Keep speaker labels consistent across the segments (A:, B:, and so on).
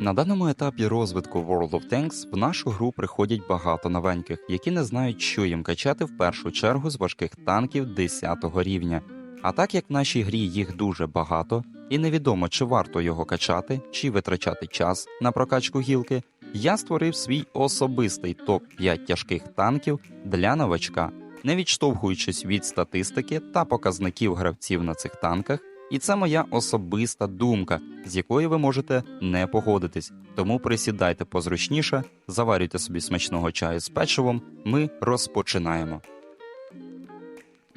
A: На даному етапі розвитку World of Tanks в нашу гру приходять багато новеньких, які не знають, що їм качати в першу чергу з важких танків 10 рівня. А так як в нашій грі їх дуже багато, і невідомо, чи варто його качати, чи витрачати час на прокачку гілки, я створив свій особистий топ-5 тяжких танків для новачка, не відштовхуючись від статистики та показників гравців на цих танках. І це моя особиста думка, з якою ви можете не погодитись. Тому присідайте позручніше, заварюйте собі смачного чаю з печивом. Ми розпочинаємо.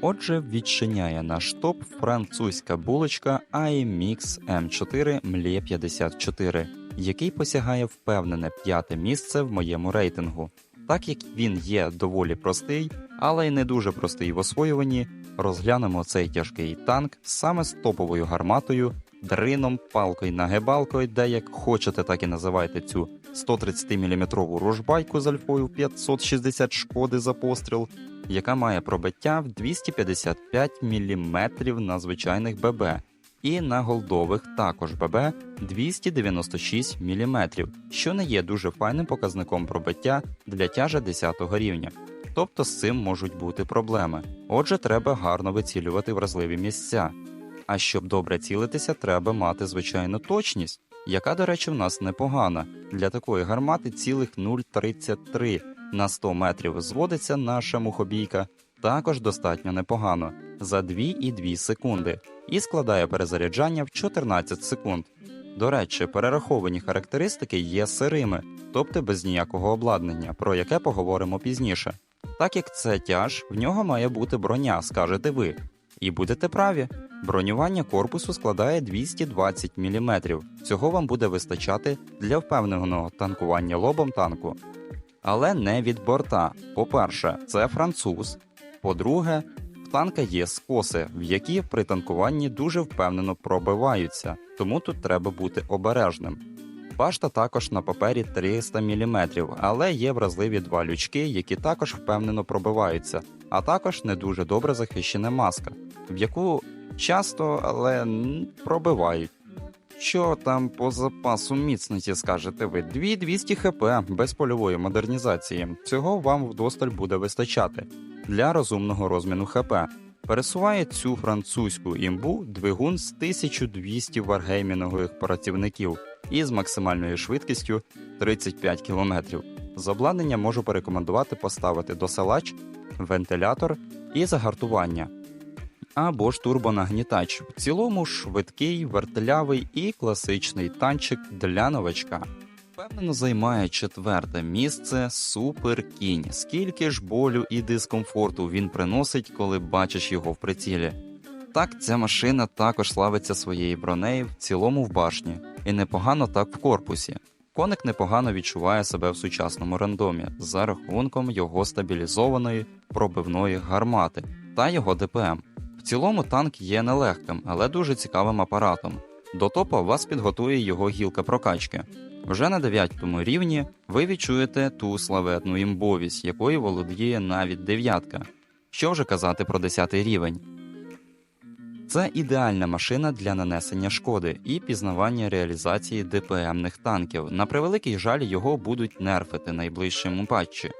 A: Отже, відчиняє наш топ французька булочка IMX M4 MLE 54, який посягає впевнене п'яте місце в моєму рейтингу. Так як він є доволі простий, але й не дуже простий в освоюванні, розглянемо цей тяжкий танк саме з топовою гарматою, дрином, палкою нагибалкою, де як хочете, так і називайте цю 130-мм ружбайку з альфою 560 шкоди за постріл, яка має пробиття в 255 мм на звичайних ББ, і на голдових також ББ 296 мм, що не є дуже файним показником пробиття для тяжа 10 рівня. Тобто з цим можуть бути проблеми. Отже, треба гарно вицілювати вразливі місця. А щоб добре цілитися, треба мати звичайну точність, яка, до речі, в нас непогана. Для такої гармати цілих 0,33 на 100 метрів зводиться наша мухобійка, також достатньо непогано за 2,2 секунди і складає перезаряджання в 14 секунд. До речі, перераховані характеристики є сирими, тобто без ніякого обладнання, про яке поговоримо пізніше. Так як це тяж, в нього має бути броня, скажете ви. І будете праві. Бронювання корпусу складає 220 мм. Цього вам буде вистачати для впевненого танкування лобом танку. Але не від борта. По-перше, це француз. По-друге, в танка є скоси, в які при танкуванні дуже впевнено пробиваються, тому тут треба бути обережним. Башта також на папері 300 мм, але є вразливі два лючки, які також впевнено пробиваються, а також не дуже добре захищена маска, в яку часто, але пробивають. Що там по запасу міцності скажете ви? 2200 хп без польової модернізації. Цього вам вдосталь буде вистачати для розумного розміну хп. Пересуває цю французьку імбу двигун з 1200 варгеймінгових працівників і з максимальною швидкістю 35 км. З обладнання можу порекомендувати поставити досилач, вентилятор і загартування. Або ж турбонагнітач. В цілому швидкий, вертелявий і класичний танчик для новачка. Впевнено займає четверте місце Супер Кінь. Скільки ж болю і дискомфорту він приносить, коли бачиш його в прицілі. Так, ця машина також славиться своєю бронею в цілому в башні, і непогано так в корпусі. Коник непогано відчуває себе в сучасному рандомі за рахунком його стабілізованої пробивної гармати та його ДПМ. В цілому танк є нелегким, але дуже цікавим апаратом. До топа вас підготує його гілка прокачки. Вже на 9 рівні ви відчуєте ту славетну імбовість, якою володіє навіть дев'ятка. Що вже казати про 10 рівень. Це ідеальна машина для нанесення шкоди і пізнавання реалізації ДПМних танків. На превеликий жаль, його будуть нерфити найближчому патчі.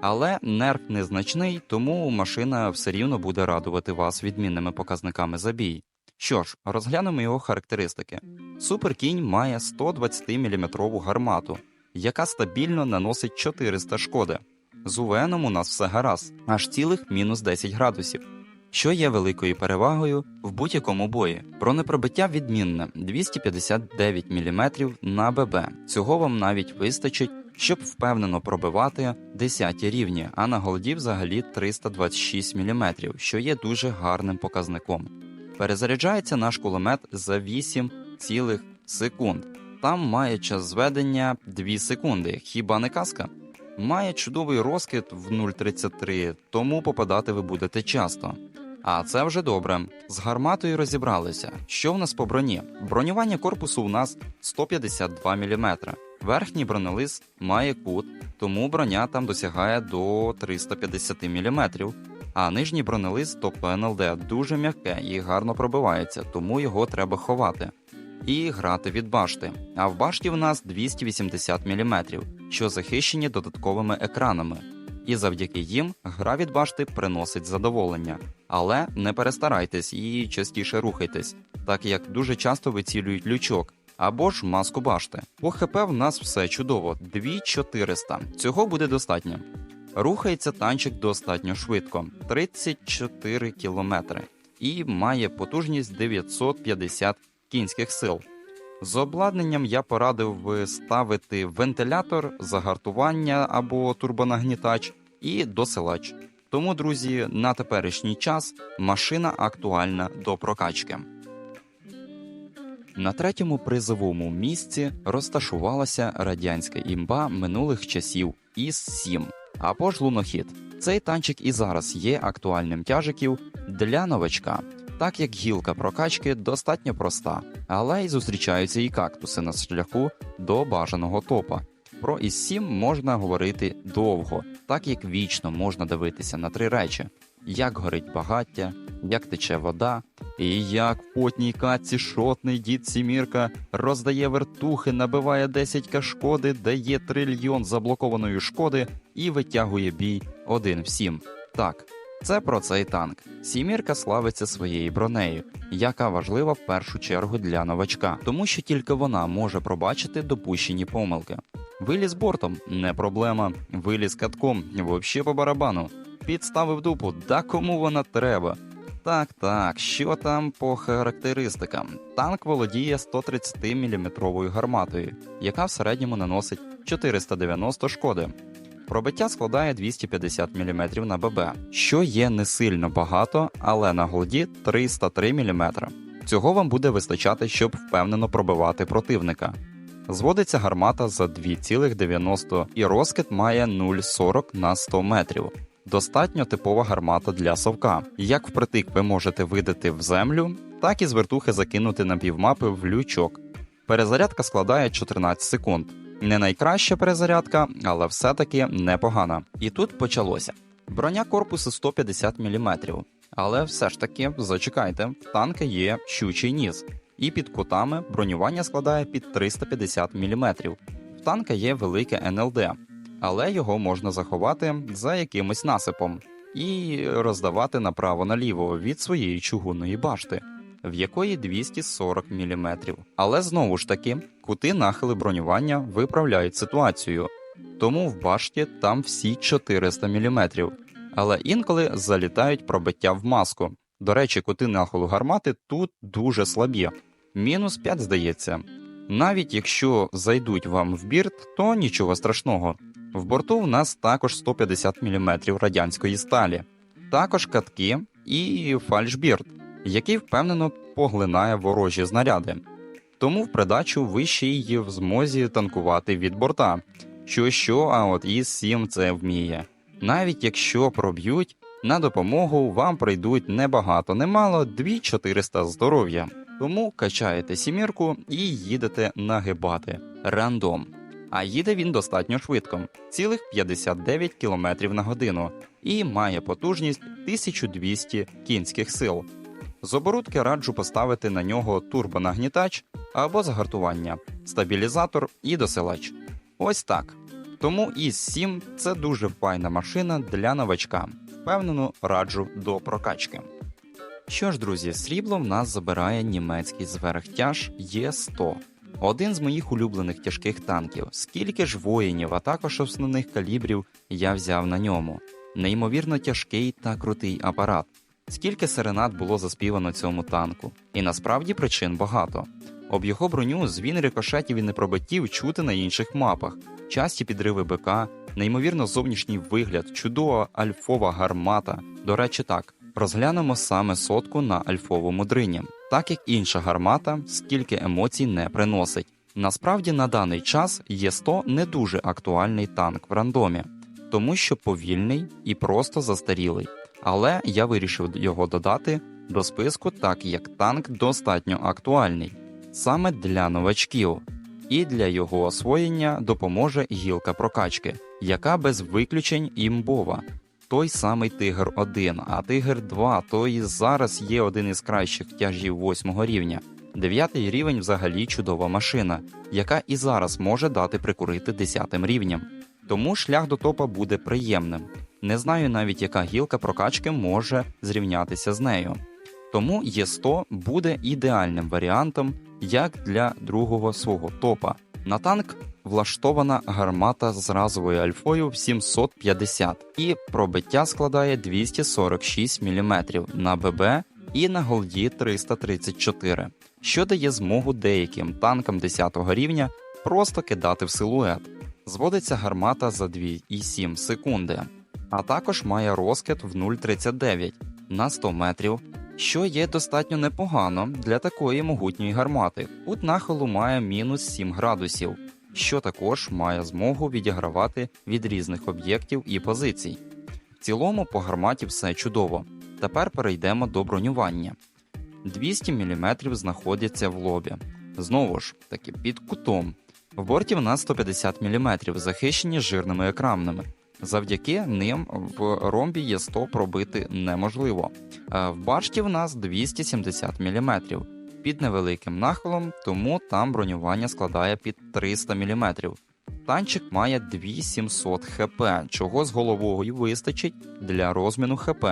A: Але нерф незначний, тому машина все рівно буде радувати вас відмінними показниками за бій. Що ж, розглянемо його характеристики. Суперкінь має 120-мм гармату, яка стабільно наносить 400 шкоди. З УВНом у нас все гаразд, аж цілих мінус 10 градусів що є великою перевагою в будь-якому бої. Бронепробиття відмінне 259 мм на ББ. Цього вам навіть вистачить, щоб впевнено пробивати 10 рівні, а на голді взагалі 326 мм, що є дуже гарним показником. Перезаряджається наш кулемет за 8 цілих секунд. Там має час зведення 2 секунди. Хіба не казка? Має чудовий розкид в 0,33, тому попадати ви будете часто. А це вже добре. З гарматою розібралися. Що в нас по броні? Бронювання корпусу у нас 152 мм. Верхній бронелист має кут, тому броня там досягає до 350 мм. А нижній бронелист, тобто НЛД, дуже м'яке і гарно пробивається, тому його треба ховати. і грати від башти. А в башті в нас 280 мм, що захищені додатковими екранами. І завдяки їм гра від башти приносить задоволення. Але не перестарайтесь і частіше рухайтесь, так як дуже часто вицілюють лючок або ж маску башти. По ХП в нас все чудово 2400. Цього буде достатньо. Рухається танчик достатньо швидко 34 км і має потужність 950 кінських сил. З обладнанням я порадив би ставити вентилятор, загартування або турбонагнітач і досилач. Тому, друзі, на теперішній час машина актуальна до прокачки. На третьому призовому місці розташувалася радянська імба минулих часів ІС-7 або ж лунохід. Цей танчик і зараз є актуальним тяжиків для новачка, так як гілка прокачки достатньо проста, але й зустрічаються і кактуси на шляху до бажаного топа. Про ІС-7 можна говорити довго, так як вічно можна дивитися на три речі: як горить багаття, як тече вода, і як в потній катці шотний дід Сімірка роздає вертухи, набиває 10 шкоди, дає трильйон заблокованої шкоди і витягує бій один в сім. Так, це про цей танк. Сімірка славиться своєю бронею, яка важлива в першу чергу для новачка, тому що тільки вона може пробачити допущені помилки. Виліз бортом не проблема. Виліз катком вообще по барабану. Підставив дупу, да кому вона треба. Так, так, що там по характеристикам? Танк володіє 130 мм гарматою, яка в середньому наносить 490 шкоди. Пробиття складає 250 мм на ББ, що є не сильно багато, але на голді 303 мм. Цього вам буде вистачати, щоб впевнено пробивати противника. Зводиться гармата за 2,90 і розкид має 0,40 на 100 метрів. Достатньо типова гармата для совка. Як впритик ви можете видати в землю, так і з вертухи закинути на півмапи в лючок. Перезарядка складає 14 секунд. Не найкраща перезарядка, але все-таки непогана. І тут почалося. Броня корпусу 150 мм. Але все ж таки, зачекайте, в танка є щучий ніс, і під кутами бронювання складає під 350 мм. В танка є велике НЛД, але його можна заховати за якимось насипом і роздавати направо-наліво від своєї чугунної башти, в якої 240 мм. Але знову ж таки, кути нахили бронювання виправляють ситуацію, тому в башті там всі 400 мм. Але інколи залітають пробиття в маску. До речі, кути нахилу гармати тут дуже слабі. Мінус 5, здається. Навіть якщо зайдуть вам в бірт, то нічого страшного. В борту в нас також 150 мм радянської сталі, також катки і фальшбірт, який впевнено поглинає ворожі знаряди. Тому в придачу ви ще й в змозі танкувати від борта. Що що, а от із 7 це вміє. Навіть якщо проб'ють, на допомогу вам прийдуть небагато, немало 2400 здоров'я. Тому качаєте сімірку і їдете нагибати рандом. А їде він достатньо швидко, цілих 59 км на годину, і має потужність 1200 кінських сил. З оборудки раджу поставити на нього турбонагнітач або загартування, стабілізатор і досилач. Ось так. Тому із 7 це дуже файна машина для новачка. Впевнено, раджу до прокачки. Що ж, друзі, срібло в нас забирає німецький зверхтяж Є100. Один з моїх улюблених тяжких танків. Скільки ж воїнів, а також основних калібрів я взяв на ньому. Неймовірно тяжкий та крутий апарат. Скільки серенад було заспівано цьому танку, і насправді причин багато. Об його броню звін рикошетів і непробиттів чути на інших мапах, часті підриви БК, неймовірно зовнішній вигляд, чудова альфова гармата. До речі, так розглянемо саме сотку на альфовому дрині, так як інша гармата, скільки емоцій не приносить. Насправді на даний час Є100 не дуже актуальний танк в рандомі, тому що повільний і просто застарілий. Але я вирішив його додати до списку, так як танк достатньо актуальний саме для новачків, і для його освоєння допоможе гілка прокачки, яка без виключень імбова. Той самий Тигр 1, а Тигр 2 то і зараз є один із кращих тяжів 8 рівня. Дев'ятий рівень взагалі чудова машина, яка і зараз може дати прикурити десятим рівнем. Тому шлях до топа буде приємним. Не знаю навіть, яка гілка прокачки може зрівнятися з нею. Тому Є100 буде ідеальним варіантом як для другого свого топа. На танк влаштована гармата з разовою альфою в 750 і пробиття складає 246 мм на ББ і на голді 334, що дає змогу деяким танкам 10 рівня просто кидати в силует. Зводиться гармата за 2,7 секунди, а також має розкид в 0,39 на 100 метрів, що є достатньо непогано для такої могутньої гармати. Кут нахилу має мінус 7 градусів, що також має змогу відігравати від різних об'єктів і позицій. В цілому по гарматі все чудово. Тепер перейдемо до бронювання. 200 мм знаходяться в лобі. Знову ж таки під кутом. В борті в нас 150 мм, захищені жирними екранами. Завдяки ним в ромбі є 100 пробити неможливо. В башті в нас 270 мм під невеликим нахилом, тому там бронювання складає під 300 мм. Танчик має 2700 хп, чого з головою вистачить для розміну хп.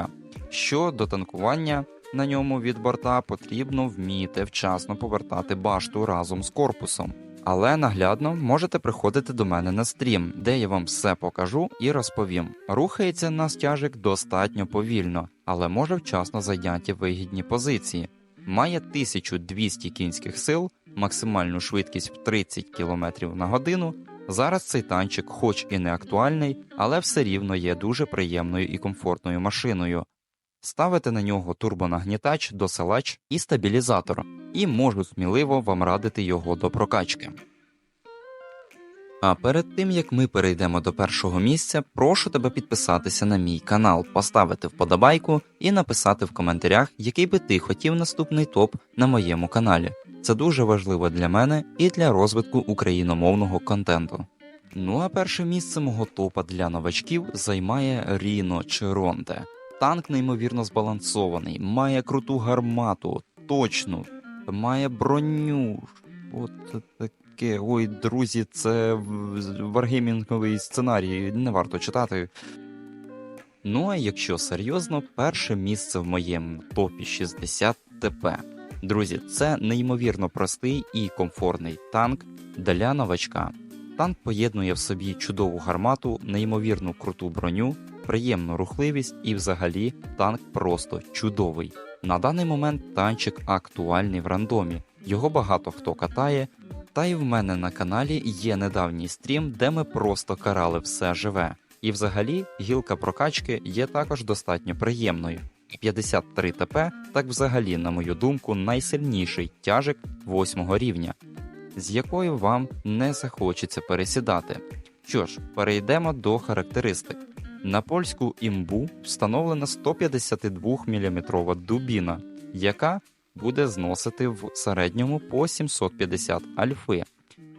A: Що до танкування на ньому від борта потрібно вміти вчасно повертати башту разом з корпусом. Але наглядно можете приходити до мене на стрім, де я вам все покажу і розповім. Рухається на стяжик достатньо повільно, але може вчасно зайняти вигідні позиції. Має 1200 кінських сил, максимальну швидкість в 30 км на годину. Зараз цей танчик, хоч і не актуальний, але все рівно є дуже приємною і комфортною машиною. Ставити на нього турбонагнітач, досилач і стабілізатор, і можу сміливо вам радити його до прокачки. А перед тим як ми перейдемо до першого місця, прошу тебе підписатися на мій канал, поставити вподобайку і написати в коментарях, який би ти хотів наступний топ на моєму каналі. Це дуже важливо для мене і для розвитку україномовного контенту. Ну а перше місце мого топа для новачків займає Ріно Черонте. Танк неймовірно збалансований, має круту гармату, точну, має броню. От таке. Ой, друзі, це варгеймінговий сценарій, не варто читати. Ну а якщо серйозно, перше місце в моєму топі 60 ТП. Друзі, це неймовірно простий і комфортний танк для новачка. Танк поєднує в собі чудову гармату, неймовірну круту броню, приємну рухливість і взагалі танк просто чудовий. На даний момент танчик актуальний в рандомі, його багато хто катає. Та й в мене на каналі є недавній стрім, де ми просто карали все живе. І взагалі гілка прокачки є також достатньо приємною. 53 ТП, так взагалі, на мою думку, найсильніший тяжик 8 рівня, з якою вам не захочеться пересідати. Що ж, перейдемо до характеристик. На польську імбу встановлена 152 мм дубіна, яка буде зносити в середньому по 750 альфи.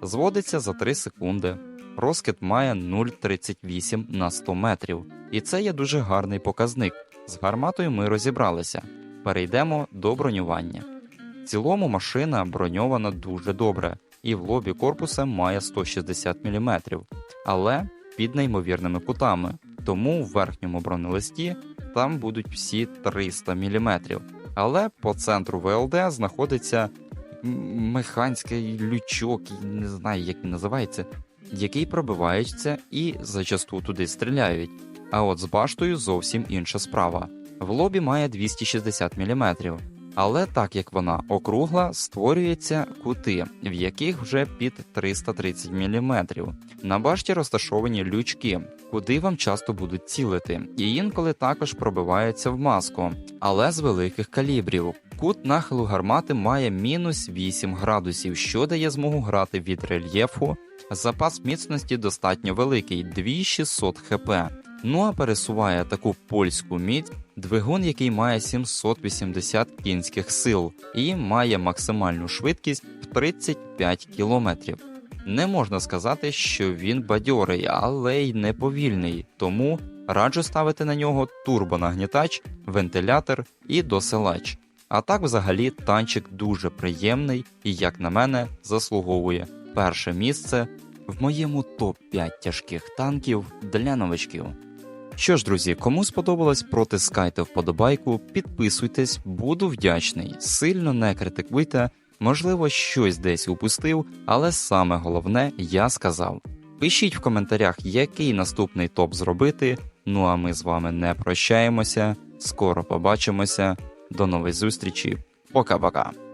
A: Зводиться за 3 секунди. Розкид має 0,38 на 100 метрів. І це є дуже гарний показник. З гарматою ми розібралися. Перейдемо до бронювання. В цілому машина броньована дуже добре, і в лобі корпуса має 160 мм, але під неймовірними кутами. Тому в верхньому бронелисті там будуть всі 300 мм. Але по центру ВЛД знаходиться механський лючок, не знаю, як він називається, який пробивається і зачасту туди стріляють. А от з баштою зовсім інша справа. В лобі має 260 мм, але так як вона округла, створюються кути, в яких вже під 330 мм. На башті розташовані лючки, куди вам часто будуть цілити, і інколи також пробиваються в маску, але з великих калібрів. Кут нахилу гармати має мінус 8 градусів, що дає змогу грати від рельєфу. Запас міцності достатньо великий 2600 хп. Ну а пересуває таку польську мідь двигун, який має 780 кінських сил і має максимальну швидкість в 35 км. Не можна сказати, що він бадьорий, але й не повільний, тому раджу ставити на нього турбонагнітач, вентилятор і досилач. А так, взагалі, танчик дуже приємний і, як на мене, заслуговує перше місце в моєму топ-5 тяжких танків для новачків. Що ж, друзі, кому сподобалось, протискайте вподобайку, підписуйтесь, буду вдячний. Сильно не критикуйте, можливо, щось десь упустив, але саме головне я сказав. Пишіть в коментарях, який наступний топ зробити. Ну а ми з вами не прощаємося. Скоро побачимося. До нової зустрічі. Пока-пока.